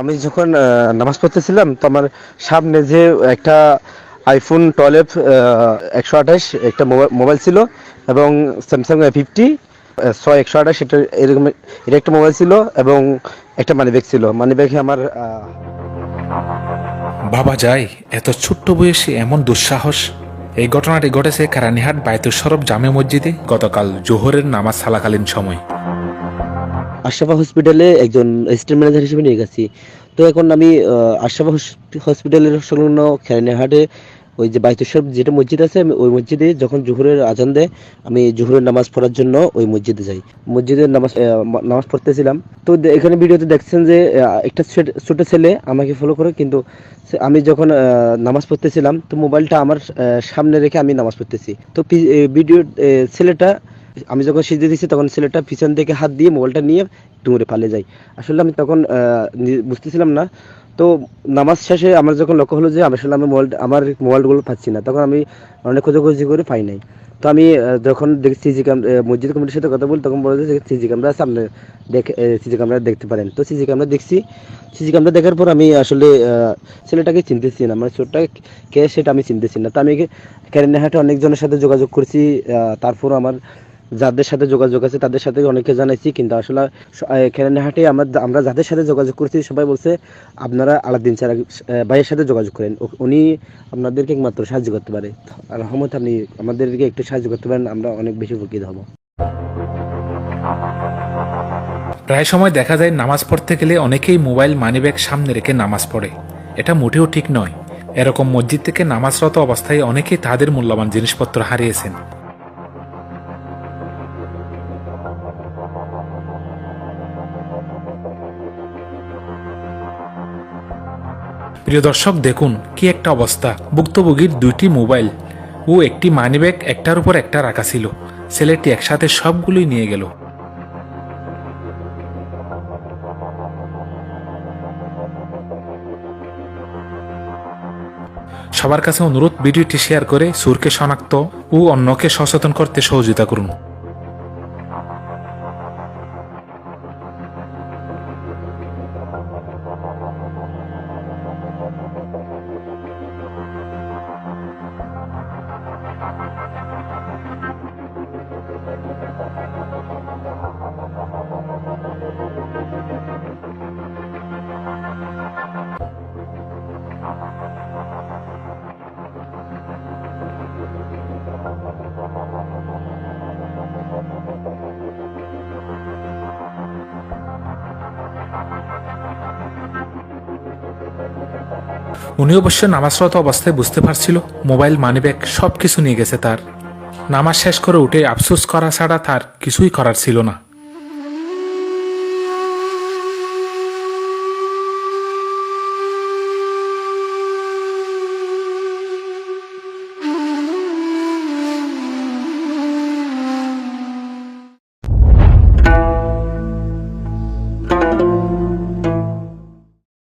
আমি যখন নামাজ পড়তেছিলাম, তো আমার সামনে যে একটা আইফোন টুয়েলভ একশো আঠাশ একটা মোবাইল ছিল এবং স্যামসাং ফিফটি ছয় একশো আঠাশ, এটা এরকম, এটা একটা মোবাইল ছিল এবং একটা মানি ব্যাগ ছিল। মানি ব্যাগে আমার বাবা যায়, এত ছোট্ট বয়সে এমন দুঃসাহস। এই ঘটনাটি ঘটেছে কারানিহাট বায়তুল সরব জামে মসজিদে গতকাল জোহরের নামাজ সালাকালীন সময়। আশরাফা হসপিটালে একজন অ্যাসিস্ট্যান্ট ম্যানেজার হিসেবে নিয়ে গেছি তো এখন আমি আহ, আশরাফা হসপিটালের সংলগ্ন খেরানিহাটে ওই যে বাইতুসর যেটা মসজিদ আছে আমি ওই মসজিদে যখন জোহরের আজান দেয় আমি জোহরের নামাজ পড়ার জন্য ওই মসজিদে যাই। মসজিদের নামাজ নামাজ পড়তেছিলাম। তো এখানে ভিডিওতে দেখছেন যে একটা ছোট ছেলে আমাকে ফলো করে কিন্তু আমি যখন নামাজ পড়তেছিলাম তো মোবাইলটা আমার সামনে রেখে আমি নামাজ পড়তেছি। তো ভিডিও ছেলেটা আমি যখন সিজে দিচ্ছি তখন ছেলেটা পিছন থেকে হাত দিয়ে মোবাইলটা নিয়ে ডুমুরে পালিয়ে যায়। আসলে আমি তখন বুঝতেছিলাম না। তো নামাজ শেষে আমার যখন লক্ষ্য হলো যে আসলে আমি মোবাইল, আমার মোবাইলগুলো পাচ্ছি না, তখন আমি অনেক খোঁজাখুঁজি করে পাই নাই। তো আমি যখন দেখি সিজি ক্যামেরা মসজিদ কমিটির সাথে কথা বলি, তখন বলে যে সিজি ক্যামেরা আপনি দেখে সিজি ক্যামেরা দেখতে পারেন। তো সিজি ক্যামেরা দেখছি। সিজি ক্যামেরা দেখার পর আমি আসলে ছেলেটাকে চিনতেছি না মানে ছোটটা কে সেটা আমি চিনতেছি না। তো আমি ক্যারেন্ডাহাটে অনেকজনের সাথে যোগাযোগ করছি তারপর আমার যাদের সাথে যোগাযোগ আছে, তাদের সাথে অনেকে জানাইছি, কিন্তু আসলে খেলানিহাটে আমরা আমরা যাদের সাথে যোগাযোগ করছি, সবাই বলছে আপনারা আলাদিন স্যার ভাইয়ের সাথে যোগাযোগ করেন। উনি আপনাদেরকে একমাত্র সাহায্য করতে পারে। রহমত, আপনি আমাদেরকে একটু সাহায্য করতে পারেন, আমরা অনেক বেশি উপকৃত হব। প্রায় সময় দেখা যায়, নামাজ পড়তে গেলে অনেকেই মোবাইল মানিব্যাগ সামনে রেখে নামাজ পড়ে। এটা মোটেও ঠিক নয়। এরকম মসজিদ থেকে নামাজরত অবস্থায় অনেকেই তাদের মূল্যবান জিনিসপত্র হারিয়েছেন। প্রিয় দর্শক, দেখুন কি একটা অবস্থা। ভুক্তভোগীর দুইটি মোবাইল ও একটি মানিব্যাগ, একটার উপর একটা রাখা ছিল। ছেলেটি একসাথে সবগুলোই নিয়ে গেল। সবার কাছে অনুরোধ, ভিডিওটি শেয়ার করে সুরকে শনাক্ত ও অন্যকে সচেতন করতে সহযোগিতা করুন। উনি অবশ্য নামাজরত অবস্থায় বুঝতে পারছিল, মোবাইল, মানিব্যাগ সব কিছু নিয়ে গেছে তার। নামাজ শেষ করে উঠে আফসোস করা ছাড়া তার কিছুই করার ছিল না।